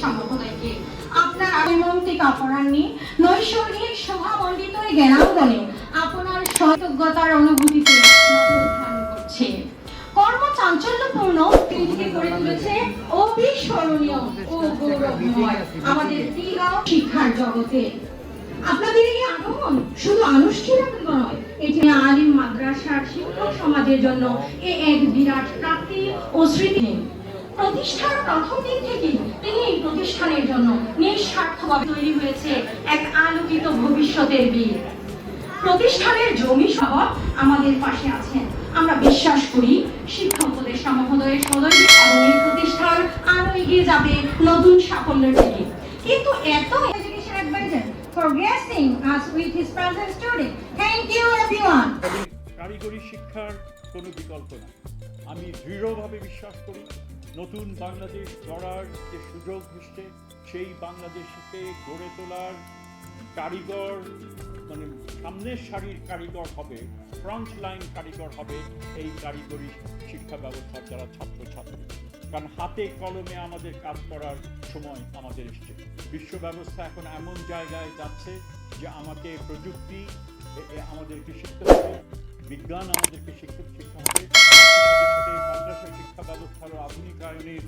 সমতলে আপনার আবির্মন্তিক অপরাহ্নে নৈসর্গিক শোভামণ্ডিত এই জ্ঞানাঙ্গনে আপনার সতজ্ঞতার অনুভূতিতে করছে। কর্ম চাঞ্চল্যপূর্ণ পৃথিবীকে করে তুলেছে অবিস্মরণীয় ও গৌরবময় আমাদের প্রিয় শিক্ষার জগতে। আপনাদের এই আগমন শুধু আনুষ্ঠানিক নয়, এটি আলিম মাদ্রাসার শিক্ষক সমাজের জন্য এ এক বিরাট প্রাপ্তি ও স্মৃতি। প্রতিষ্ঠার প্রথম দিন থেকেই তিনি এই প্রতিষ্ঠানের জন্য নিঃস্বার্থভাবে তৈরি হয়েছে এক আলোকিত ভবিষ্যতের বীর। প্রতিষ্ঠানের জমি সহ আমাদের পাশে আছেন। আমরা বিশ্বাস করি শিক্ষা উপদেষ্টা সদয় এবং এই প্রতিষ্ঠান আরও এগিয়ে যাবে নতুন সাফল্যের দিকে। কিন্তু এত education as with his present student thank you everyone কারিগরি শিক্ষার কোনো বিকল্প না আমি দৃঢ়ভাবে বিশ্বাস করি নতুন বাংলাদেশ গড়ার যে সুযোগ এসছে সেই বাংলাদেশকে গড়ে তোলার কারিগর মানে সামনের সারির কারিগর হবে ফ্রন্ট লাইন কারিগর হবে এই কারিগরি শিক্ষা ব্যবস্থার যারা ছাত্রছাত্রী। কারণ হাতে কলমে আমাদের কাজ করার সময় আমাদের এসছে। বিশ্ব ব্যবস্থা এখন এমন জায়গায় যাচ্ছে যে আমাকে প্রযুক্তি আমাদেরকে শিখতে হবে, বিজ্ঞান আমাদেরকে শিখতে শিখতে হবে। সাথে আধুনিকায়নের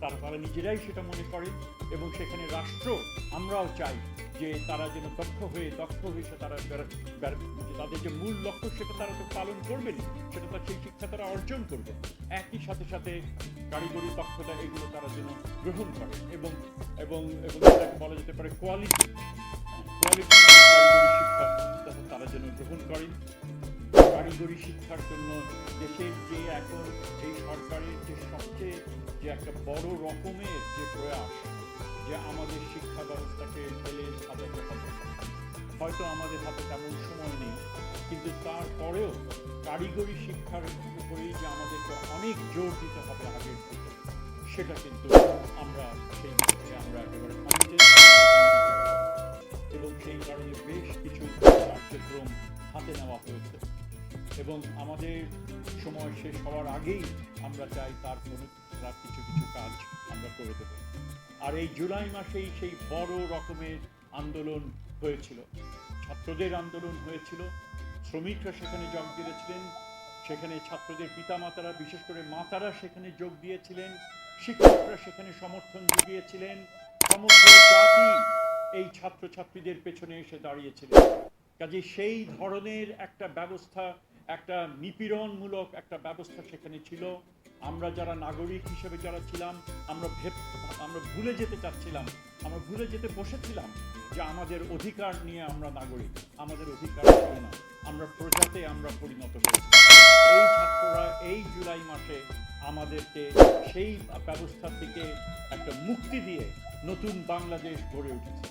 তারা তারা নিজেরাই সেটা মনে করেন এবং সেখানে রাষ্ট্র আমরাও চাই যে তারা যেন দক্ষ হয়ে দক্ষ হয়ে সে তারা তাদের যে মূল লক্ষ্য সেটা তারা তো পালন করবেনই সেটা তার সেই শিক্ষা তারা অর্জন করবে। একই সাথে সাথে কারিগরি দক্ষতা এগুলো তারা যেন গ্রহণ করে এবং এবং এবং এটাকে বলা যেতে পারে কোয়ালিটি কোয়ালিটি কারিগরি শিক্ষা তারা- যেন গ্রহণ করেন কারিগরি শিক্ষার জন্য দেশের যে এখন এই সরকারের যে সবচেয়ে যে একটা বড় রকমের যে প্রয়াস, যে আমাদের শিক্ষা ব্যবস্থাকে ফেলে সাজাতে হবে। হয়তো আমাদের হাতে তেমন সময় নেই, কিন্তু তারপরেও কারিগরি শিক্ষার উপরেই যে আমাদেরকে অনেক জোর দিতে হবে আগের থেকে, সেটা কিন্তু আমরা সেই দিকে আমরা একেবারে এবং আমাদের সময় শেষ হওয়ার আগেই আমরা চাই তার কোনো তার কিছু কিছু কাজ আমরা করে দেব। আর এই জুলাই মাসেই সেই বড় রকমের আন্দোলন হয়েছিল। ছাত্রদের আন্দোলন হয়েছিল। শ্রমিকরা সেখানে যোগ দিয়েছিলেন। সেখানে ছাত্রদের পিতামাতারা, বিশেষ করে মাতারা সেখানে যোগ দিয়েছিলেন। শিক্ষকরা সেখানে সমর্থন জুগিয়েছিলেন। সমগ্র জাতি এই ছাত্রছাত্রীদের পেছনে এসে দাঁড়িয়েছিলেন কাজে সেই ধরনের একটা ব্যবস্থা একটা নিপীড়নমূলক একটা ব্যবস্থা সেখানে ছিল। আমরা যারা নাগরিক হিসেবে যারা ছিলাম, আমরা ভেব, আমরা ভুলে যেতে চাচ্ছিলাম, আমরা ভুলে যেতে বসেছিলাম যে আমাদের অধিকার নিয়ে আমরা নাগরিক, আমাদের অধিকার ছিল না। আমরা প্রজাতে আমরা পরিণত হয়েছি। এই ছাত্ররা এই জুলাই মাসে আমাদেরকে সেই ব্যবস্থা থেকে একটা মুক্তি দিয়ে নতুন বাংলাদেশ গড়ে উঠেছে।